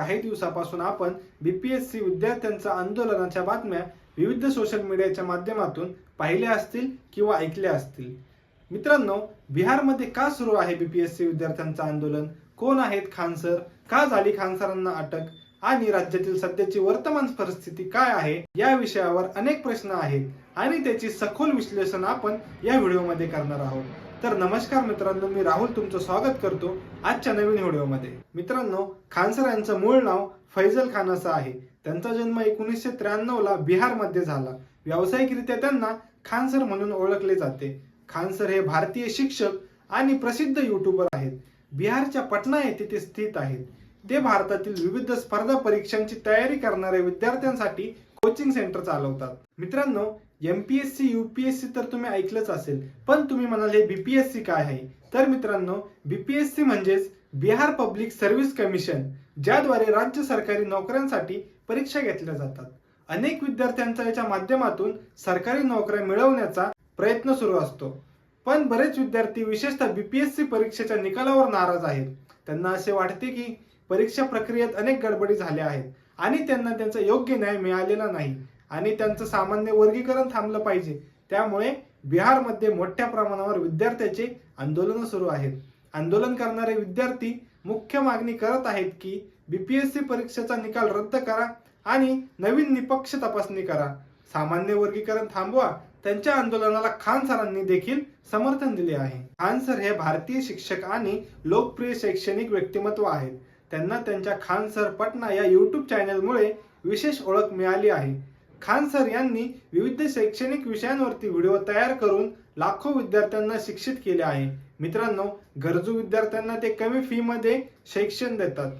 काही दिवसापासून आपण बी पी एस सी विद्यार्थ्यांच्या आंदोलनाच्या बातम्या विविध सोशल मीडियाच्या माध्यमातून पाहिल्या असतील किंवा ऐकल्या असतील. मित्रांनो बिहारमध्ये का सुरू आहे बी पी एस सी विद्यार्थ्यांचं आंदोलन? कोण आहेत खान सर? का झाली खान सरांना अटक? आणि राज्यातील सध्याची वर्तमान परिस्थिती काय आहे? या विषयावर अनेक प्रश्न आहेत आणि त्याची सखोल विश्लेषण आपण या व्हिडिओमध्ये करणार आहोत. तर नमस्कार मित्रांनो मी राहुल तुमचं स्वागत करतो आजच्या नवीन व्हिडिओमध्ये. मित्रांनो खानसर यांचं मूळ नाव फैजल खान असं आहे. त्यांचा जन्म एकोणीसशे त्र्याण्णवला बिहारमध्ये झाला. व्यावसायिकरित्या त्यांना खानसर म्हणून ओळखले जाते. खानसर हे भारतीय शिक्षक आणि प्रसिद्ध युट्यूबर आहेत. बिहारच्या पटना येथे ते स्थित आहेत. ते भारतातील विविध स्पर्धा परीक्षांची तयारी करणाऱ्या विद्यार्थ्यांसाठी कोचिंग सेंटर चालवतात. मित्रांनो एमपीएससी युपीएससी तर तुम्ही ऐकलंच असेल पण तुम्ही म्हणाल हे बीपीएससी काय आहे? तर मित्रांनो बीपीएससी म्हणजेच बिहार पब्लिक सर्व्हिस कमिशन ज्याद्वारे राज्य सरकारी नोकऱ्यांसाठी परीक्षा घेतल्या जातात. अनेक विद्यार्थ्यांचा याच्या माध्यमातून सरकारी नोकऱ्या मिळवण्याचा प्रयत्न सुरू असतो. पण बरेच विद्यार्थी विशेषतः बीपीएससी परीक्षेच्या निकालावर नाराज आहेत. त्यांना असे वाटते की परीक्षा प्रक्रियेत अनेक गडबडी झाल्या आहेत. आणि त्यांना त्यांचा योग्य न्याय मिळालेला नाही. आणि त्यांचं सामान्य वर्गीकरण थांबलं पाहिजे. त्यामुळे बिहारमध्ये मोठ्या प्रमाणावर विद्यार्थ्याचे आंदोलन सुरू आहेत. आंदोलन करणारे विद्यार्थी मुख्य मागणी करत आहेत की बीपीएससी परीक्षेचा निकाल रद्द करा आणि नवीन निपक्ष तपासणी करा. सामान्य वर्गीकरण थांबवा. त्यांच्या आंदोलनाला खान सरांनी देखील समर्थन दिले आहे. खान सर हे भारतीय शिक्षक आणि लोकप्रिय शैक्षणिक व्यक्तिमत्व आहेत. त्यांना त्यांच्या खान सर पटना या यूट्यूब चॅनलमुळे विशेष ओळख मिळाली आहे. खान सर यांनी विविध शैक्षणिक विषयांवरती व्हिडिओ तयार करून लाखो विद्यार्थ्यांना शिक्षित केले आहे. मित्रांनो गरजू विद्यार्थ्यांना ते कमी फी मध्ये शिक्षण देतात.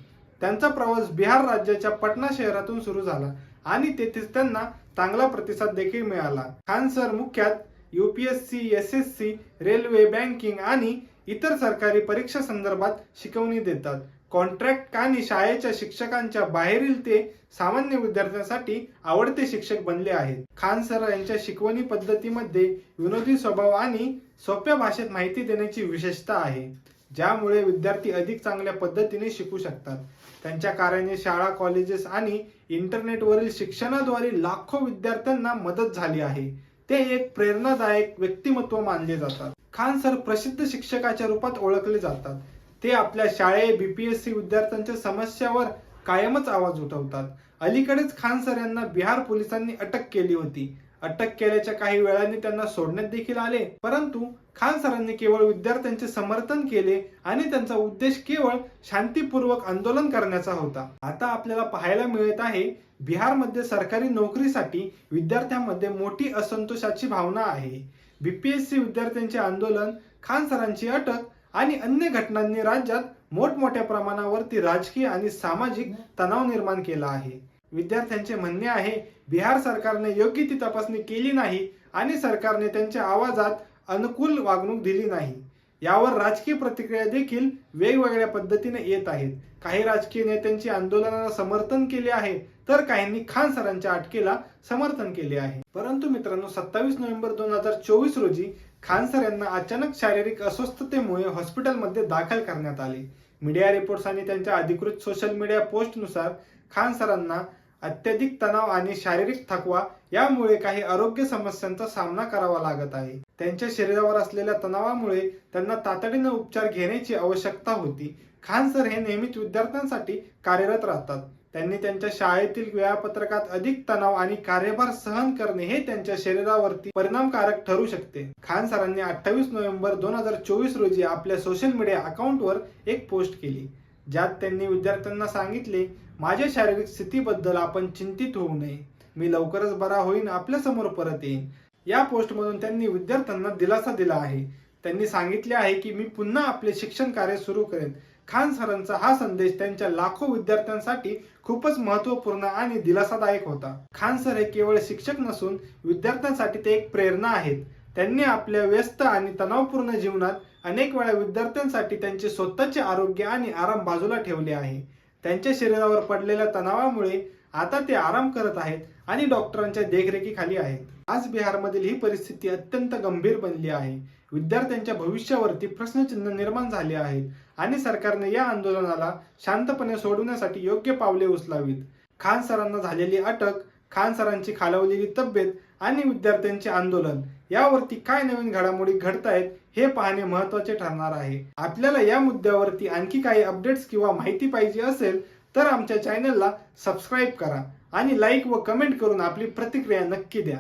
त्यांचा प्रवास बिहार राज्याच्या पटना शहरातून सुरू झाला आणि तेथेच त्यांना चांगला प्रतिसाद देखील मिळाला. Khan sir मुख्यात UPSC S S C railway banking आणि इतर सरकारी परीक्षा संदर्भात शिकवणी देतात. कॉन्ट्रॅक्ट आणि शाळेच्या शिक्षकांच्या बाहेरील ते सामान्य विद्यार्थ्यांसाठी आवडते शिक्षक बनले आहेत. खान सर यांच्या शिकवणी पद्धतीमध्ये विनोदी स्वभाव आणि सोप्या भाषेत माहिती देण्याची विशेषता आहे ज्यामुळे विद्यार्थी अधिक चांगल्या पद्धतीने शिकू शकतात. त्यांच्या कार्याने शाळा कॉलेजेस आणि इंटरनेटवरील शिक्षणाद्वारे लाखो विद्यार्थ्यांना मदत झाली आहे. ते एक प्रेरणादायक व्यक्तिमत्व मानले जातात. खान सर प्रसिद्ध शिक्षकाच्या रूपात ओळखले जातात. ते आपल्या शाळे बीपीएससी विद्यार्थ्यांच्या समस्यावर कायमच आवाज उठवतात. अलीकडेच खान सर यांना बिहार पोलिसांनी अटक केली होती. अटक केल्याच्या काही वेळाने त्यांना सोडण्यात देखील आले. परंतु खान सरांनी केवळ विद्यार्थ्यांचे समर्थन केले आणि त्यांचा उद्देश केवळ शांतीपूर्वक आंदोलन करण्याचा होता. आता आपल्याला पाहायला मिळत आहे बिहारमध्ये सरकारी नोकरीसाठी विद्यार्थ्यांमध्ये मोठी असंतोषाची भावना आहे. बीपीएससी विद्यार्थ्यांचे आंदोलन खान सरांची अटक आणि अन्य घटनांनी राज्यात मोठमोठ्या प्रमाणावरती राजकीय आणि सामाजिक तणाव निर्माण केला आहे. विद्यार्थ्यांचे म्हणणे आहे बिहार सरकारने योग्य ती तपासणी केली नाही आणि सरकारने त्यांच्या आवाजात अनुकूल वागणूक दिली नाही. यावर राजकीय प्रतिक्रिया देखील वेगवेगळ्या पद्धतीने येत आहेत. काही राजकीय नेत्यांची आंदोलनाला समर्थन केले आहे तर काहींनी खान सरांच्या अटकेला समर्थन केले आहे. परंतु मित्रांनो सत्तावीस नोव्हेंबर दोन हजार चोवीस रोजी खान सर यांना अचानक शारीरिक अस्वस्थतेमुळे हॉस्पिटलमध्ये दाखल करण्यात आले. मीडिया रिपोर्ट्स आणि त्यांच्या अधिकृत सोशल मीडिया पोस्टनुसार खान सरांना अत्यधिक तणाव आणि शारीरिक थकवा यामुळे काही आरोग्य समस्यांचा सामना करावा लागत आहे. त्यांच्या शरीरावर असलेल्या तणावामुळे त्यांना तातडीनं उपचार घेण्याची आवश्यकता होती. खान सर हे नेहमीच विद्यार्थ्यांसाठी कार्यरत राहतात. त्यांनी त्यांच्या शाळेतील वेळापत्रकात अधिक तणाव आणि कार्यभार सहन करणे हे त्यांच्या शरीरावरती परिणामकारक ठरू शकते. खान सरांनी अठ्ठावीस नोव्हेंबर दोन हजार चोवीस रोजी आपल्या सोशल मीडिया अकाउंटवर एक पोस्ट केली. ज्यात त्यांनी विद्यार्थ्यांना सांगितले माझ्या शारीरिक स्थितीबद्दल आपण चिंतित होऊ नये. मी लवकरच बरा होईन आपल्यासमोर परत येईन. या पोस्टमधून त्यांनी विद्यार्थ्यांना दिलासा दिला आहे. त्यांनी सांगितले आहे की मी पुन्हा आपले शिक्षण कार्य सुरू करेन. खान सरांचा हा संदेश त्यांच्या लाखो विद्यार्थ्यांसाठी खूपच महत्त्वपूर्ण आणि दिलासादायक होता. खान सर हे केवळ शिक्षक नसून विद्यार्थ्यांसाठी ते एक प्रेरणा आहेत. त्यांनी आपल्या व्यस्त आणि तणावपूर्ण जीवनात अनेक वेळा विद्यार्थ्यांसाठी त्यांचे स्वतःचे आरोग्य आणि आराम बाजूला ठेवले आहे. त्यांच्या शरीरावर पडलेल्या तणावामुळे आता ते आराम करत आहेत आणि डॉक्टरांच्या देखरेखीखाली आहेत. आज बिहारमधील ही परिस्थिती अत्यंत गंभीर बनली आहे. विद्यार्थ्यांच्या भविष्यावरती प्रश्नचिन्ह निर्माण झाले आहेत आणि सरकारने या आंदोलनाला शांतपणे सोडवण्यासाठी योग्य पावले उचलावीत. खान सरांना झालेली अटक खान सरांची खालावलेली तब्येत आणि विद्यार्थ्यांचे आंदोलन यावरती काय नवीन घडामोडी घडतायत हे पाहणे महत्त्वाचे ठरणार आहे. आपल्याला या मुद्द्यावरती आणखी काही अपडेट्स किंवा माहिती पाहिजे असेल तर आमच्या चॅनलला सबस्क्राईब करा आणि लाईक व कमेंट करून आपली प्रतिक्रिया नक्की द्या.